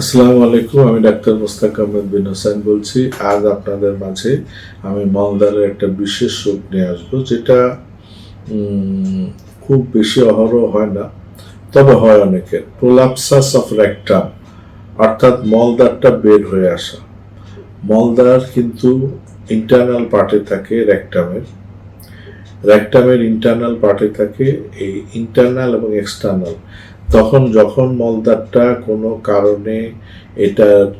আসসালামু আলাইকুম, আমি ডাক্তার মোস্তাক আহমেদ বিন হোসেন বলছি। আজ আপনাদের মাঝে আমি মলদারের একটা বিশেষ রোগ নিয়ে আসব, যেটা খুব বেশি অহরহ হয় না, তবে হয় অনেকের। প্রোলাপসাস অফ রেকটাম অর্থাৎ মলদারটা বের হয়ে আসা। মলদার কিন্তু ইন্টারনাল পার্টে থাকে রেকটামের রেকটামের ইন্টারনাল পার্টে থাকে এই ইন্টারনাল এবং এক্সটার্নাল তখন যখন মলদারটা কোনো কারণে এটা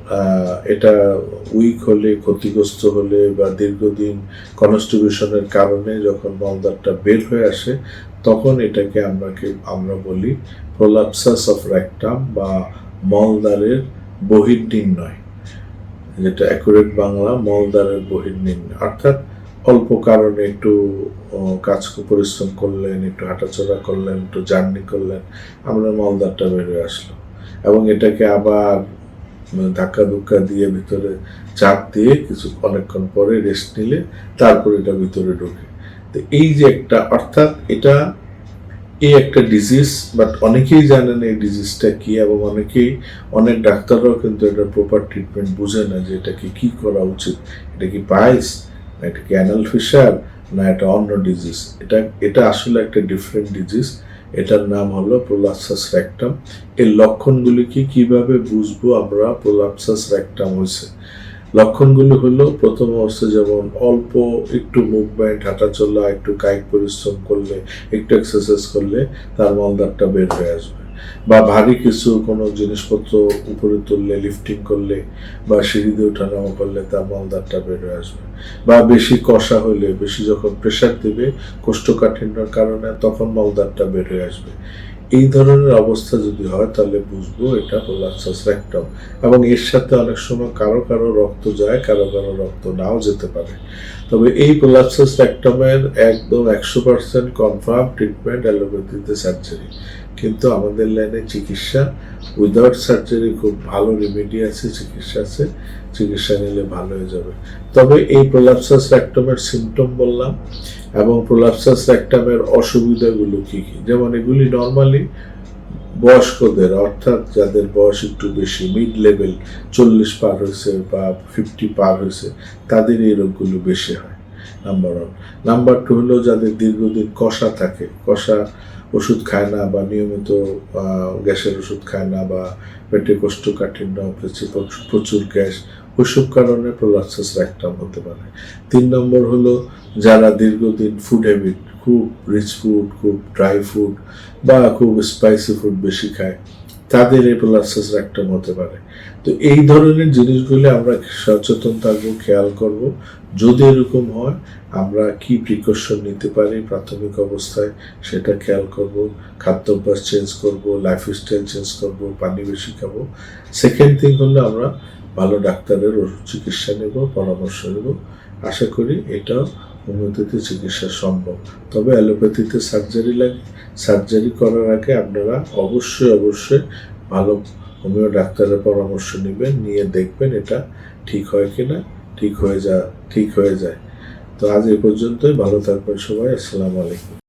এটা উইক হলে, ক্ষতিগ্রস্ত হলে বা দীর্ঘদিন কনস্টিবিউশনের কারণে যখন মলদারটা বের হয়ে আসে, তখন এটাকে আমরা কি- আমরা বলি প্রোলাপসাস অফ রেকটাম বা মলদারের বহির্নির্ণয়, যেটা অ্যাকুরেট বাংলা মলদারের বহির্নির্ণয়। অর্থাৎ অল্প কারণে একটু কাজ পরিশ্রম করলেন, একটু হাঁটাচলা করলেন, একটু জার্নি করলেন, আমরা মলদারটা বেরিয়ে আসলো এবং এটাকে আবার ধাক্কা ধুক্কা দিয়ে ভিতরে চাপ দিয়ে কিছু, অনেকক্ষণ পরে রেস্ট নিলে তারপর এটা ভিতরে ঢোকে। তো এই যে একটা, অর্থাৎ এটা এই একটা ডিজিজ বাট অনেকেই জানেন এই ডিজিজটা কি, এবং অনেকেই, অনেক ডাক্তাররাও কিন্তু এটা প্রপার ট্রিটমেন্ট বুঝে না যে এটাকে কি করা উচিত, এটা কি পাইস না এটা কি অ্যানাল ফিশার না এটা অন্য ডিজিজ এটা এটা আসলে একটা ডিফারেন্ট ডিজিজ এটার নাম হলো প্রোলাপসাস রেকটাম এর লক্ষণগুলি কি? কীভাবে বুঝব আমরা প্রোলাপসাস রেকটাম হয়েছে? লক্ষণগুলি হলো, প্রথম অবস্থা যেমন অল্প একটু মুভমেন্ট হাঁটাচলা একটু কায়িক পরিশ্রম করলে, একটু এক্সারসাইজ করলে তার মলদারটা বের হয়ে আসবে। বা ভারী কিছু কোনো জিনিসপত্র উপরে তুললে লিফটিং করলে বা সিঁড়িতে ওঠানামা করলে তার মলদারটা বের হয়ে আসবে। বা বেশি কষা হলে, বেশি যখন প্রেশার দেবে কোষ্ঠকাঠিন্যর কারণে তখন মলদারটা বের হয়ে আসবে। এই ধরনের অবস্থা যদি হয় তাহলে বুঝব এটা প্রোলাপসাস রেকটাম এবং এর সাথে অনেক সময় কারও কারও রক্ত যায়, কারও কারও রক্ত নাও যেতে পারে। তবে এই প্রোলাপসাস রেকটামের একদম একশো পার্সেন্ট কনফার্ম ট্রিটমেন্ট অ্যালোপ্যাথিতে সার্জারি কিন্তু আমাদের লাইনে চিকিৎসা উইদাউট সার্জারি খুব ভালো রেমেডি আছে, চিকিৎসা আছে, চিকিৎসা নিলে ভালো হয়ে যাবে। তবে এই প্রোলাপসাস রেকটামের সিমটম বললাম এবং প্রোলাপসাস রেকটামের অসুবিধাগুলো কী কী? যেমন এগুলি নর্মালি বয়স্কদের, অর্থাৎ যাদের বয়স একটু বেশি মিড লেভেল চল্লিশ পার হয়েছে বা ফিফটি পার হয়েছে, তাদের এই রোগগুলো বেশি হয়। নাম্বার ওয়ান নাম্বার টু হলো যাদের দীর্ঘদিন কষা থাকে। কষা ওষুধ খায় না বা নিয়মিত গ্যাসের ওষুধ খায় না বা পেটে কোষ্ঠকাঠিন্য প্রচুর প্রচুর গ্যাস, ওইসব কারণে প্রোলাপসাস রেকটাম হতে পারে। তিন নম্বর হলো যারা দীর্ঘদিন ফুড হ্যাবিট খুব রিচ ফুড খুব ড্রাই ফুড বা খুব স্পাইসি ফুড বেশি খায় তাদের এই প্রোলাপসাস রেকটাম হতে পারে তো এই ধরনের জিনিসগুলো আমরা সচেতন থাকব, খেয়াল করব। যদি এরকম হয়, আমরা কি প্রিকশন নিতে পারি প্রাথমিক অবস্থায়, সেটা খেয়াল করব। খাদ্যাভ্যাস চেঞ্জ করব লাইফস্টাইল চেঞ্জ করব, পানি বেশি খাব। সেকেন্ড থিং হলো আমরা ভালো ডাক্তারের ওষুধ চিকিৎসা নেব, পরামর্শ নেব। আশা করি এটা হোমিওপ্যাথি চিকিৎসা সম্ভব। তবে অ্যালোপ্যাথিতে সার্জারি লাগে, সার্জারি করার আগে আপনারা অবশ্যই অবশ্যই ভালো হোমিও ডাক্তারের পরামর্শ নেবেন, নিয়ে দেখবেন এটা ঠিক হয় কি না ঠিক হয়ে যা, ঠিক হয়ে যায়। তো আজ এ পর্যন্তই, ভালো থাকবেন সবাই, আসসালামু আলাইকুম।